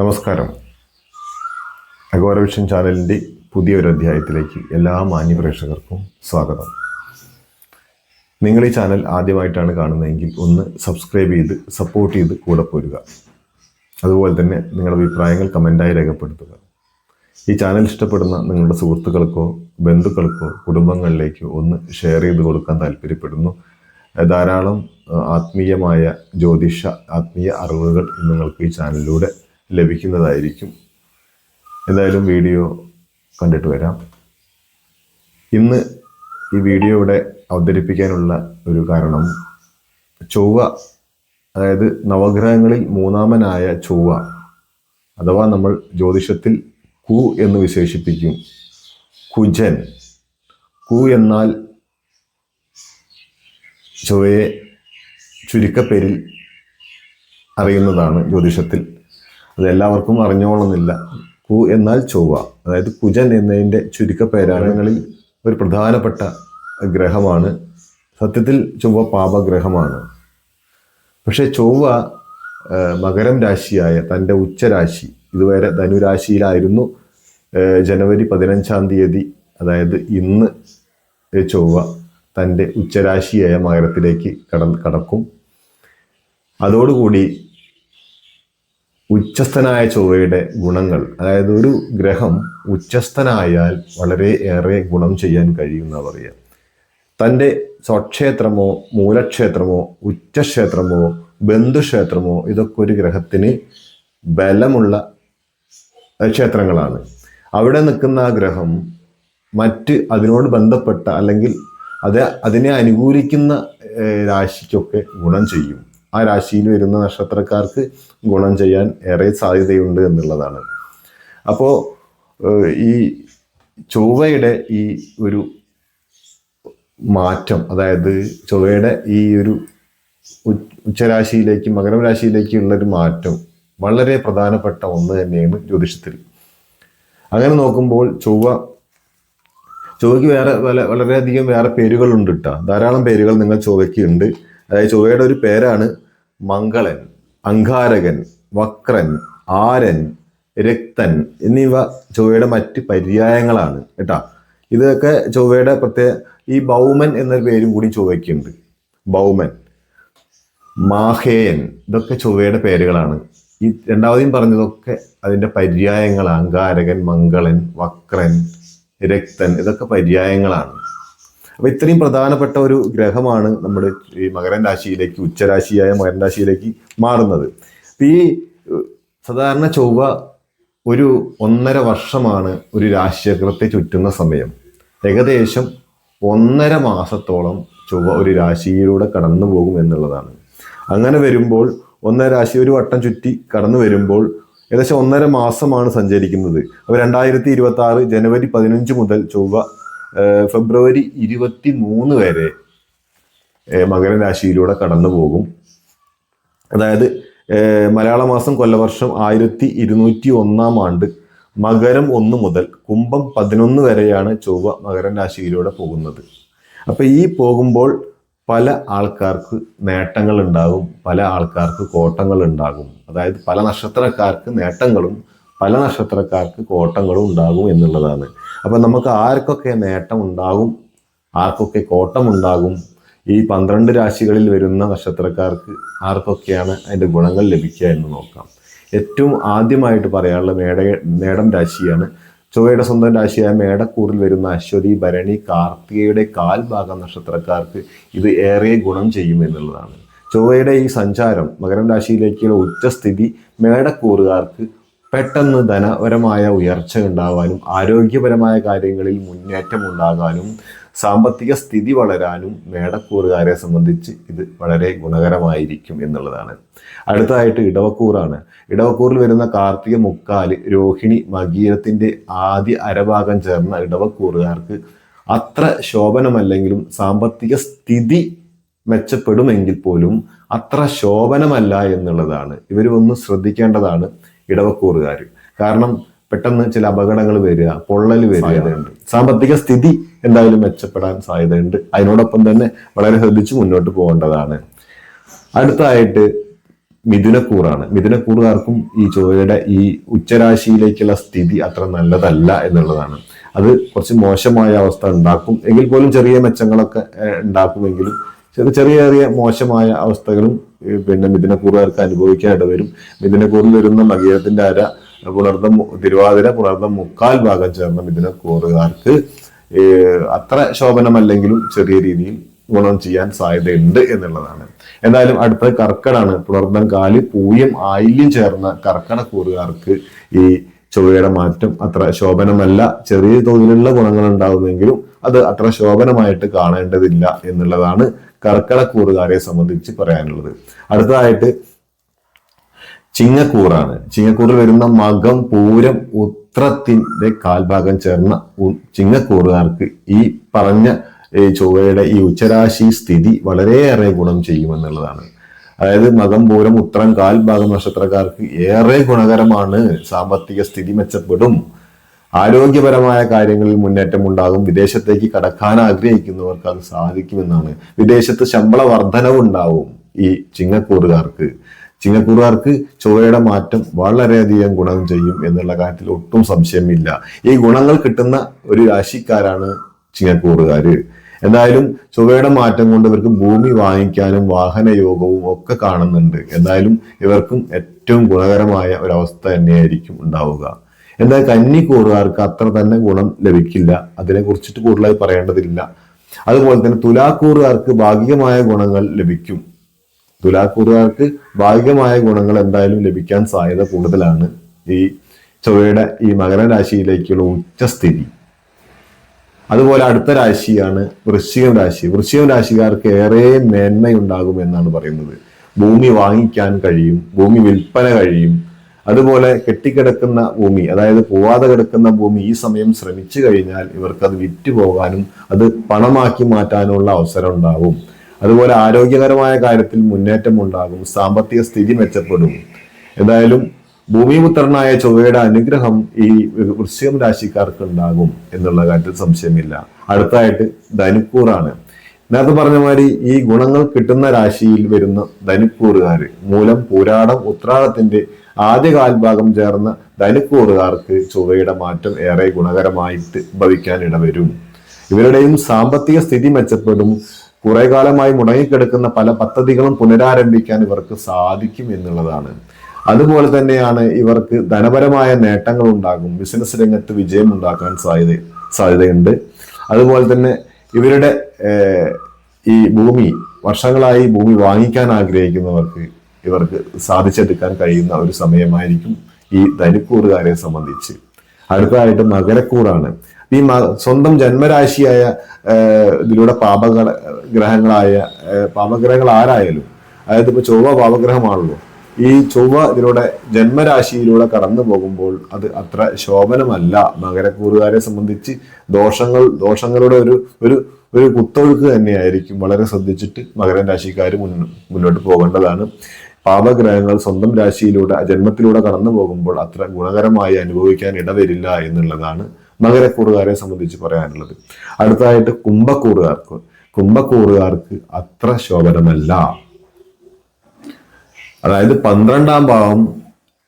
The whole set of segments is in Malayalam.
നമസ്കാരം. അഗോരവിഷൻ ചാനലിന്റെ പുതിയൊരു അധ്യായത്തിലേക്ക് എല്ലാ മാന്യപ്രേക്ഷകർക്കും സ്വാഗതം. നിങ്ങൾ ഈ ചാനൽ ആദ്യമായിട്ടാണ് കാണുന്നതെങ്കിൽ ഒന്ന് സബ്സ്ക്രൈബ് ചെയ്ത് സപ്പോർട്ട് ചെയ്ത് കൂടെ പോരുക. അതുപോലെ തന്നെ നിങ്ങളുടെ അഭിപ്രായങ്ങൾ കമന്റായി രേഖപ്പെടുത്തുക. ഈ ചാനൽ ഇഷ്ടപ്പെടുന്ന നിങ്ങളുടെ സുഹൃത്തുക്കൾക്കോ ബന്ധുക്കൾക്കോ കുടുംബങ്ങളിലേക്കോ ഒന്ന് ഷെയർ ചെയ്ത് കൊടുക്കാൻ താല്പര്യപ്പെടുന്നു. ധാരാളം ആത്മീയമായ ജ്യോതിഷ ആത്മീയ അറിവുകൾ നിങ്ങൾക്ക് ഈ ചാനലിലൂടെ ലഭിക്കുന്നതായിരിക്കും. എന്തായാലും വീഡിയോ കണ്ടിട്ട് വരാം. ഇന്ന് ഈ വീഡിയോ ഇവിടെ അവതരിപ്പിക്കാനുള്ള ഒരു കാരണം ചൊവ്വ അതായത് നവഗ്രഹങ്ങളിൽ മൂന്നാമനായ ചൊവ്വ അഥവാ നമ്മൾ ജ്യോതിഷത്തിൽ കു എന്ന് വിശേഷിപ്പിക്കും. കുജൻ. കു എന്നാൽ ചൊവ്വയെ ചുരുക്കപ്പേരിൽ അറിയുന്നതാണ് ജ്യോതിഷത്തിൽ. അത് എല്ലാവർക്കും അറിഞ്ഞോളുന്നില്ല കു എന്നാൽ ചൊവ്വ. അതായത് കുജൻ എന്നതിന്റെ ചുരുക്കപ്പേരാണങ്ങളിൽ ഒരു പ്രധാനപ്പെട്ട ഗ്രഹമാണ്. സത്യത്തിൽ ചൊവ്വ പാപഗ്രഹമാണ്. പക്ഷേ ചൊവ്വ മകരം രാശിയായ തന്റെ ഉച്ചരാശി ഇതുവരെ ധനുരാശിയിലായിരുന്നു. ജനുവരി പതിനഞ്ചാം തീയതി അതായത് ഇന്ന് ചൊവ്വ തന്റെ ഉച്ചരാശിയായ മകരത്തിലേക്ക് കട കടക്കും. അതോടുകൂടി ഉച്ചസ്ഥനായ ചൊവ്വയുടെ ഗുണങ്ങൾ അതായത് ഒരു ഗ്രഹം ഉച്ചസ്ഥനായാൽ വളരെ ഏറെ ഗുണം ചെയ്യാൻ കഴിയുന്ന പറയാം തന്റെ സ്വക്ഷേത്രമോ മൂലക്ഷേത്രമോ ഉച്ചക്ഷേത്രമോ ബന്ധുക്ഷേത്രമോ ഇതൊക്കെ ഒരു ഗ്രഹത്തിന് ബലമുള്ള ക്ഷേത്രങ്ങളാണ്. അവിടെ നിൽക്കുന്ന ആ ഗ്രഹം മറ്റ് അതിനോട് ബന്ധപ്പെട്ട അല്ലെങ്കിൽ അത് അതിനെ അനുകൂലിക്കുന്ന രാശിക്കൊക്കെ ഗുണം ചെയ്യും. ആ രാശിയിൽ വരുന്ന നക്ഷത്രക്കാർക്ക് ഗുണം ചെയ്യാൻ ഏറെ സാധ്യതയുണ്ട് എന്നുള്ളതാണ്. അപ്പോൾ ഈ ചൊവ്വയുടെ ഈ ഒരു മാറ്റം അതായത് ചൊവ്വയുടെ ഈ ഒരു ഉച്ചരാശിയിലേക്ക് മകരം രാശിയിലേക്കുള്ള ഒരു മാറ്റം വളരെ പ്രധാനപ്പെട്ട ഒന്ന് തന്നെയാണ് ജ്യോതിഷത്തിൽ. അങ്ങനെ നോക്കുമ്പോൾ ചൊവ്വ ചൊവ്വയ്ക്ക് വേറെ വല- വളരെയധികം വേറെ പേരുകളുണ്ട് കേട്ടോ ധാരാളം പേരുകൾ നിങ്ങൾ ചൊവ്വയ്ക്ക് ഉണ്ട്. അതായത് ചൊവ്വയുടെ ഒരു പേരാണ് മംഗളൻ അങ്കാരകൻ വക്രൻ ആരൻ രക്തൻ എന്നിവ ചൊവ്വയുടെ മറ്റ് പര്യായങ്ങളാണ് കേട്ടാ. ഇതൊക്കെ ചൊവ്വയുടെ പ്രത്യേക ഈ ബൗമൻ എന്നൊരു പേരും കൂടി ചൊവ്വയ്ക്കുണ്ട്. ബൗമൻ മാഹേയൻ ഇതൊക്കെ ചൊവ്വയുടെ പേരുകളാണ്. ഈ രണ്ടാമതും പറഞ്ഞതൊക്കെ അതിന്റെ പര്യായങ്ങളാണ്. അങ്കാരകൻ മംഗളൻ വക്രൻ രക്തൻ ഇതൊക്കെ പര്യായങ്ങളാണ്. അപ്പൊ ഇത്രയും പ്രധാനപ്പെട്ട ഒരു ഗ്രഹമാണ് നമ്മുടെ ഈ മകരൻ രാശിയിലേക്ക് ഉച്ചരാശിയായ മകരൻ രാശിയിലേക്ക് മാറുന്നത്. ഈ സാധാരണ ചൊവ്വ ഒരു ഒന്നര വർഷമാണ് ഒരു രാശിചക്രത്തെ ചുറ്റുന്ന സമയം. ഏകദേശം ഒന്നര മാസത്തോളം ചൊവ്വ ഒരു രാശിയിലൂടെ കടന്നു പോകും എന്നുള്ളതാണ്. അങ്ങനെ വരുമ്പോൾ ഒന്നര രാശി ഒരു വട്ടം ചുറ്റി കടന്നു വരുമ്പോൾ ഏകദേശം ഒന്നര മാസമാണ് സഞ്ചരിക്കുന്നത്. അപ്പോൾ രണ്ടായിരത്തി ഇരുപത്തി ആറ് ജനുവരി പതിനഞ്ച് മുതൽ ചൊവ്വ ഫെബ്രുവരി ഇരുപത്തി മൂന്ന് വരെ മകരരാശിയിലൂടെ മകര രാശിയിലൂടെ കടന്നു പോകും അതായത് മലയാള മാസം കൊല്ലവർഷം ആയിരത്തി ഇരുന്നൂറ്റി ഒന്നാം ആണ്ട് മകരം ഒന്ന് മുതൽ കുംഭം പതിനൊന്ന് വരെയാണ് ചൊവ്വ മകരം രാശിയിലൂടെ പോകുന്നത്. അപ്പോൾ ഈ പോകുമ്പോൾ പല ആൾക്കാർക്ക് നേട്ടങ്ങൾ ഉണ്ടാകും പല ആൾക്കാർക്ക് കോട്ടങ്ങൾ ഉണ്ടാകും അതായത് പല നക്ഷത്രക്കാർക്ക് നേട്ടങ്ങളും പല നക്ഷത്രക്കാർക്ക് കോട്ടങ്ങളും ഉണ്ടാകും എന്നുള്ളതാണ്. അപ്പൊ നമുക്ക് ആർക്കൊക്കെ നേട്ടം ഉണ്ടാകും? ആർക്കൊക്കെ കോട്ടം ഉണ്ടാകും? ഈ പന്ത്രണ്ട് രാശികളിൽ വരുന്ന നക്ഷത്രക്കാർക്ക് ആർക്കൊക്കെയാണ് അതിന്റെ ഗുണങ്ങൾ ലഭിക്കുക എന്ന് നോക്കാം. ഏറ്റവും ആദ്യമായിട്ട് പറയാനുള്ള മേട മേടം രാശിയാണ്. ചൊവ്വയുടെ സ്വന്തം രാശിയായ മേടക്കൂറിൽ വരുന്ന അശ്വതി ഭരണി കാർത്തികയുടെ കാൽഭാഗം നക്ഷത്രക്കാർക്ക് ഇത് ഏറെ ഗുണം ചെയ്യും എന്നുള്ളതാണ്. ചൊവ്വയുടെ ഈ സഞ്ചാരം മകരം രാശിയിലേക്കുള്ള ഉച്ചസ്ഥിതി മേടക്കൂറുകാർക്ക് പെട്ടെന്ന് ധനപരമായ ഉയർച്ച ഉണ്ടാകാനും ആരോഗ്യപരമായ കാര്യങ്ങളിൽ മുന്നേറ്റം ഉണ്ടാകാനും സാമ്പത്തിക സ്ഥിതി വളരാനും മേടക്കൂറുകാരെ സംബന്ധിച്ച് ഇത് വളരെ ഗുണകരമായിരിക്കും എന്നുള്ളതാണ്. അടുത്തതായിട്ട് ഇടവക്കൂറാണ്. ഇടവക്കൂറിൽ വരുന്ന കാർത്തിക മുക്കാൽ രോഹിണി മകീരത്തിന്റെ ആദ്യ അരഭാഗം ചേർന്ന ഇടവക്കൂറുകാർക്ക് അത്ര ശോഭനമല്ലെങ്കിലും സാമ്പത്തിക സ്ഥിതി മെച്ചപ്പെടുമെങ്കിൽ പോലും അത്ര ശോഭനമല്ല എന്നുള്ളതാണ്. ഇവർ ഒന്ന് ശ്രദ്ധിക്കേണ്ടതാണ്. ഇടവക്കൂറുകാർ കാരണം പെട്ടെന്ന് ചില അപകടങ്ങൾ വരിക പൊള്ളൽ വരികയുണ്ട് സാമ്പത്തിക സ്ഥിതി എന്തായാലും മെച്ചപ്പെടാൻ സാധ്യതയുണ്ട്. അതിനോടൊപ്പം തന്നെ വളരെ ശ്രദ്ധിച്ച് മുന്നോട്ട് പോകേണ്ടതാണ്. അടുത്തായിട്ട് മിഥുനക്കൂറാണ്. മിഥുനക്കൂറുകാർക്കും ഈ ചൊവ്വയുടെ ഈ ഉച്ചരാശിയിലേക്കുള്ള സ്ഥിതി അത്ര നല്ലതല്ല എന്നുള്ളതാണ്. അത് കുറച്ച് മോശമായ അവസ്ഥ ഉണ്ടാക്കും. എങ്കിൽ പോലും ചെറിയ മെച്ചങ്ങളൊക്കെ ഉണ്ടാക്കുമെങ്കിലും ചെറിയ ചെറിയ ചെറിയ മോശമായ അവസ്ഥകളും പിന്നെ മിഥുനക്കൂറുകാർക്ക് അനുഭവിക്കാൻ ഇടവരും മിഥുനക്കൂറിൽ വരുന്ന മകീരത്തിന്റെ അര പുണർന്ന തിരുവാതിര പുണർന്ന മുക്കാൽ ഭാഗം ചേർന്ന മിഥുനക്കൂറുകാർക്ക് അത്ര ശോഭനമല്ലെങ്കിലും ചെറിയ രീതിയിൽ ഗുണം ചെയ്യാൻ സാധ്യതയുണ്ട് എന്നുള്ളതാണ്. എന്തായാലും അടുത്ത കർക്കടാണ്. പുണർന്നം കാൽ പൂയം ആയില്യം ചേർന്ന കർക്കടക്കൂറുകാർക്ക് ഈ ചൊവ്വയുടെ മാറ്റം അത്ര ശോഭനമല്ല. ചെറിയ തോതിലുള്ള ഗുണങ്ങൾ ഉണ്ടാകുമെങ്കിലും അത് അത്ര ശോഭനമായിട്ട് കാണേണ്ടതില്ല എന്നുള്ളതാണ് കർക്കടക്കൂറുകാരെ സംബന്ധിച്ച് പറയാനുള്ളത്. അടുത്തതായിട്ട് ചിങ്ങക്കൂറാണ്. ചിങ്ങക്കൂറിൽ വരുന്ന മകം പൂരം ഉത്രത്തിന്റെ കാൽഭാഗം ചേർന്ന ചിങ്ങക്കൂറുകാർക്ക് ഈ പറഞ്ഞ ചൊവ്വയുടെ ഈ ഉച്ചരാശി സ്ഥിതി വളരെയേറെ ഗുണം ചെയ്യുമെന്നുള്ളതാണ്. അതായത് മകം പൂരം ഉത്രം കാൽഭാഗം നക്ഷത്രക്കാർക്ക് ഏറെ ഗുണകരമാണ് സാമ്പത്തിക സ്ഥിതി മെച്ചപ്പെടും. ആരോഗ്യപരമായ കാര്യങ്ങളിൽ മുന്നേറ്റം ഉണ്ടാകും. വിദേശത്തേക്ക് കടക്കാൻ ആഗ്രഹിക്കുന്നവർക്ക് അത് സാധിക്കുമെന്നാണ്. വിദേശത്ത് ശമ്പള വർധനവ് ഉണ്ടാവും ഈ ചിങ്ങക്കൂറുകാർക്ക്. ചിങ്ങക്കൂറുകാർക്ക് ചൊവ്വയുടെ മാറ്റം വളരെയധികം ഗുണം ചെയ്യും എന്നുള്ള കാര്യത്തിൽ ഒട്ടും സംശയമില്ല. ഈ ഗുണങ്ങൾ കിട്ടുന്ന ഒരു രാശിക്കാരാണ് ചിങ്ങക്കൂറുകാര്. എന്തായാലും ചൊവ്വയുടെ മാറ്റം കൊണ്ട് ഇവർക്ക് ഭൂമി വാങ്ങിക്കാനും വാഹന യോഗവും ഒക്കെ കാണുന്നുണ്ട്. എന്തായാലും ഇവർക്കും ഏറ്റവും ഗുണകരമായ ഒരവസ്ഥ തന്നെയായിരിക്കും ഉണ്ടാവുക. എന്നാൽ കന്നിക്കൂറുകാർക്ക് അത്ര തന്നെ ഗുണം ലഭിക്കില്ല. അതിനെ കുറിച്ചിട്ട് കൂടുതലായി പറയേണ്ടതില്ല. അതുപോലെ തന്നെ തുലാക്കൂറുകാർക്ക് ഭാഗികമായ ഗുണങ്ങൾ ലഭിക്കും. തുലാക്കൂറുകാർക്ക് ഭാഗികമായ ഗുണങ്ങൾ എന്തായാലും ലഭിക്കാൻ സാധ്യത കൂടുതലാണ്. ഈ ചൊവ്വയുടെ ഈ മകരരാശിയിലേക്കുള്ള ഉച്ചസ്ഥിതി. അതുപോലെ അടുത്ത രാശിയാണ് വൃശ്ചികം രാശി. വൃശ്ചികം രാശിക്കാർക്ക് ഏറെ മേന്മയുണ്ടാകും എന്നാണ് പറയുന്നത്. ഭൂമി വാങ്ങിക്കാൻ കഴിയും ഭൂമി വിൽപ്പന കഴിയും. അതുപോലെ കെട്ടിക്കിടക്കുന്ന ഭൂമി അതായത് പോവാതെ കിടക്കുന്ന ഭൂമി ഈ സമയം ശ്രമിച്ചു കഴിഞ്ഞാൽ ഇവർക്ക് അത് വിറ്റ് പോകാനും അത് പണമാക്കി മാറ്റാനുള്ള അവസരം ഉണ്ടാകും അതുപോലെ ആരോഗ്യകരമായ കാര്യത്തിൽ മുന്നേറ്റം ഉണ്ടാകും സാമ്പത്തിക സ്ഥിതി മെച്ചപ്പെടും. എന്തായാലും ഭൂമിപുത്രനായ ചൊവ്വയുടെ അനുഗ്രഹം ഈ വൃശ്ചികം രാശിക്കാർക്ക് ഉണ്ടാകും എന്നുള്ള കാര്യത്തിൽ സംശയമില്ല. അടുത്തായിട്ട് ധനുക്കൂറാണ്. നേരത്തെ പറഞ്ഞ മാതിരി ഈ ഗുണങ്ങൾ കിട്ടുന്ന രാശിയിൽ വരുന്ന ധനുക്കൂറുകാർ മൂലം പൂരാടം ഉത്രാടത്തിന്റെ ആദ്യ കാൽഭാഗം ചേർന്ന ധനുക്കൂറുകാർക്ക് ചൊവ്വയുടെ മാറ്റം ഏറെ ഗുണകരമായിട്ട് ഭവിക്കാൻ ഇടവരും. ഇവരുടെയും സാമ്പത്തിക സ്ഥിതി മെച്ചപ്പെടും. കുറെ കാലമായി മുടങ്ങിക്കിടക്കുന്ന പല പദ്ധതികളും പുനരാരംഭിക്കാൻ ഇവർക്ക് സാധിക്കും എന്നുള്ളതാണ്. അതുപോലെ തന്നെയാണ് ഇവർക്ക് ധനപരമായ നേട്ടങ്ങൾ ഉണ്ടാകും. ബിസിനസ് രംഗത്ത് വിജയം ഉണ്ടാക്കാൻ സാധ്യത സാധ്യതയുണ്ട്. അതുപോലെ തന്നെ ഇവരുടെ ഈ ഭൂമി വർഷങ്ങളായി ഭൂമി വാങ്ങിക്കാൻ ആഗ്രഹിക്കുന്നവർക്ക് ഇവർക്ക് സാധിച്ചെടുക്കാൻ കഴിയുന്ന ഒരു സമയമായിരിക്കും ഈ ധനുക്കൂറുകാരെ സംബന്ധിച്ച്. അടുത്തതായിട്ട് മകരക്കൂറാണ്. ഈ സ്വന്തം ജന്മരാശിയായ ഇതിലൂടെ പാപഗ്രഹങ്ങളായ പാപഗ്രഹങ്ങൾ ആരായാലും അതായത് ഇപ്പൊ ചൊവ്വ പാപഗ്രഹമാണല്ലോ ഈ ചൊവ്വ ഇതിലൂടെ ജന്മരാശിയിലൂടെ കടന്നു പോകുമ്പോൾ അത് അത്ര ശോഭനമല്ല. മകരക്കൂറുകാരെ സംബന്ധിച്ച് ദോഷങ്ങൾ ദോഷങ്ങളുടെ ഒരു ഒരു ഒരു കുത്തൊഴുക്ക് തന്നെയായിരിക്കും. വളരെ ശ്രദ്ധിച്ചിട്ട് മകരൻ രാശിക്കാർ മുന്നോട്ട് പോകേണ്ടതാണ്. പാപഗ്രഹങ്ങൾ സ്വന്തം രാശിയിലൂടെ ജന്മത്തിലൂടെ കടന്നു പോകുമ്പോൾ അത്ര ഗുണകരമായി അനുഭവിക്കാൻ ഇടവരില്ല എന്നുള്ളതാണ് മകരക്കൂറുകാരെ സംബന്ധിച്ച് പറയാനുള്ളത്. അടുത്തതായിട്ട് കുംഭക്കൂറുകാർക്ക്. കുംഭക്കൂറുകാർക്ക് അത്ര ശോഭനമല്ല. അതായത് പന്ത്രണ്ടാം ഭാവം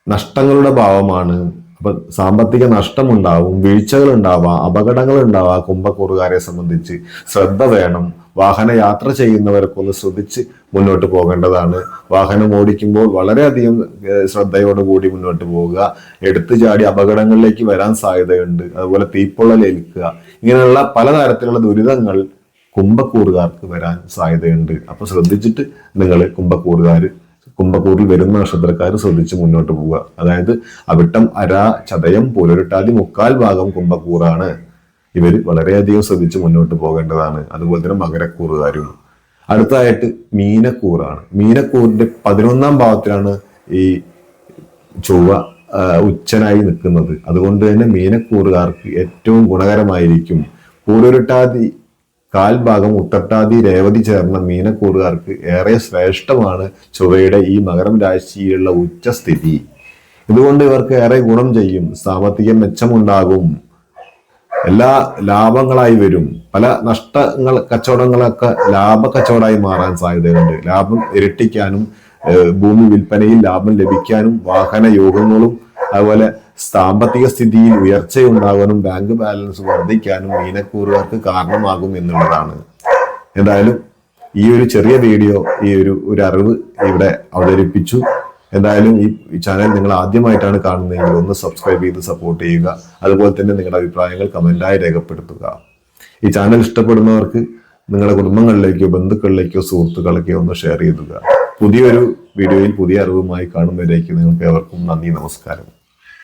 നഷ്ടങ്ങളുടെ ഭാവമാണ്. അപ്പൊ സാമ്പത്തിക നഷ്ടമുണ്ടാവും വീഴ്ചകൾ ഉണ്ടാവാം അപകടങ്ങൾ ഉണ്ടാവാം കുംഭക്കൂറുകാരെ സംബന്ധിച്ച് ശ്രദ്ധ വേണം. വാഹന യാത്ര ചെയ്യുന്നവർക്കൊന്ന് ശ്രദ്ധിച്ച് മുന്നോട്ട് പോകേണ്ടതാണ്. വാഹനം ഓടിക്കുമ്പോൾ വളരെയധികം ശ്രദ്ധയോടുകൂടി മുന്നോട്ട് പോവുക. എടുത്തു ചാടി അപകടങ്ങളിലേക്ക് വരാൻ സാധ്യതയുണ്ട്. അതുപോലെ തീപ്പൊള്ളലേൽക്കുക ഇങ്ങനെയുള്ള പലതരത്തിലുള്ള ദുരിതങ്ങൾ കുംഭക്കൂറുകാർക്ക് വരാൻ സാധ്യതയുണ്ട്. അപ്പൊ ശ്രദ്ധിച്ചിട്ട് നിങ്ങൾ കുംഭക്കൂറുകാർ കുംഭക്കൂറിൽ വരുന്ന നക്ഷത്രക്കാർ ശ്രദ്ധിച്ച് മുന്നോട്ട് പോവുക. അതായത് അവിട്ടം അര ചതയം പുലരുട്ടാതി മുക്കാൽ ഭാഗം കുംഭക്കൂറാണ് ഇവർ വളരെയധികം ശ്രദ്ധിച്ച് മുന്നോട്ട് പോകേണ്ടതാണ്. അതുപോലെ തന്നെ മകരക്കൂറുകാരും. അടുത്തതായിട്ട് മീനക്കൂറാണ്. മീനക്കൂറിന്റെ പതിനൊന്നാം ഭാഗത്തിലാണ് ഈ ചൊവ്വ ഉച്ചനായി നിൽക്കുന്നത്. അതുകൊണ്ട് തന്നെ മീനക്കൂറുകാർക്ക് ഏറ്റവും ഗുണകരമായിരിക്കും. പൂരുരുട്ടാതി കാൽഭാഗം ഉത്തട്ടാതി രേവതി ചേർന്ന മീനക്കൂറുകാർക്ക് ഏറെ ശ്രേഷ്ഠമാണ് ചൊവ്വയുടെ ഈ മകരം രാശിയിലുള്ള ഉച്ചസ്ഥിതി ഇതുകൊണ്ട് ഇവർക്ക് ഏറെ ഗുണം ചെയ്യും. സാമ്പത്തിക മെച്ചമുണ്ടാകും. എല്ലാ ലാഭങ്ങളായി വരും. പല നഷ്ടങ്ങൾ കച്ചവടങ്ങളൊക്കെ ലാഭ കച്ചവടമായി മാറാൻ സാധ്യതയുണ്ട്. ലാഭം ഇരട്ടിക്കാനും ഭൂമി വിൽപ്പനയിൽ ലാഭം ലഭിക്കാനും വാഹന യോഗങ്ങളും അതുപോലെ സാമ്പത്തിക സ്ഥിതിയിൽ ഉയർച്ചയുണ്ടാകാനും ബാങ്ക് ബാലൻസ് വർദ്ധിക്കാനും മീനക്കൂറുകാർക്ക് കാരണമാകും എന്നുള്ളതാണ്. എന്തായാലും ഈ ഒരു ചെറിയ വീഡിയോ ഈ ഒരു ഒരു അറിവ് ഇവിടെ അവതരിപ്പിച്ചു. എന്തായാലും ഈ ചാനൽ നിങ്ങൾ ആദ്യമായിട്ടാണ് കാണുന്നതെങ്കിൽ ഒന്ന് സബ്സ്ക്രൈബ് ചെയ്ത് സപ്പോർട്ട് ചെയ്യുക. അതുപോലെ തന്നെ നിങ്ങളുടെ അഭിപ്രായങ്ങൾ കമന്റായി രേഖപ്പെടുത്തുക. ഈ ചാനൽ ഇഷ്ടപ്പെടുന്നവർക്ക് നിങ്ങളുടെ കുടുംബങ്ങളിലേക്കോ ബന്ധുക്കളിലേക്കോ സുഹൃത്തുക്കളിലേക്കോ ഒന്ന് ഷെയർ ചെയ്യുക പുതിയൊരു വീഡിയോയിൽ പുതിയ അറിവുമായി കാണുന്നവരേക്ക് നിങ്ങൾക്ക് ഏവർക്കും നന്ദി നമസ്കാരം.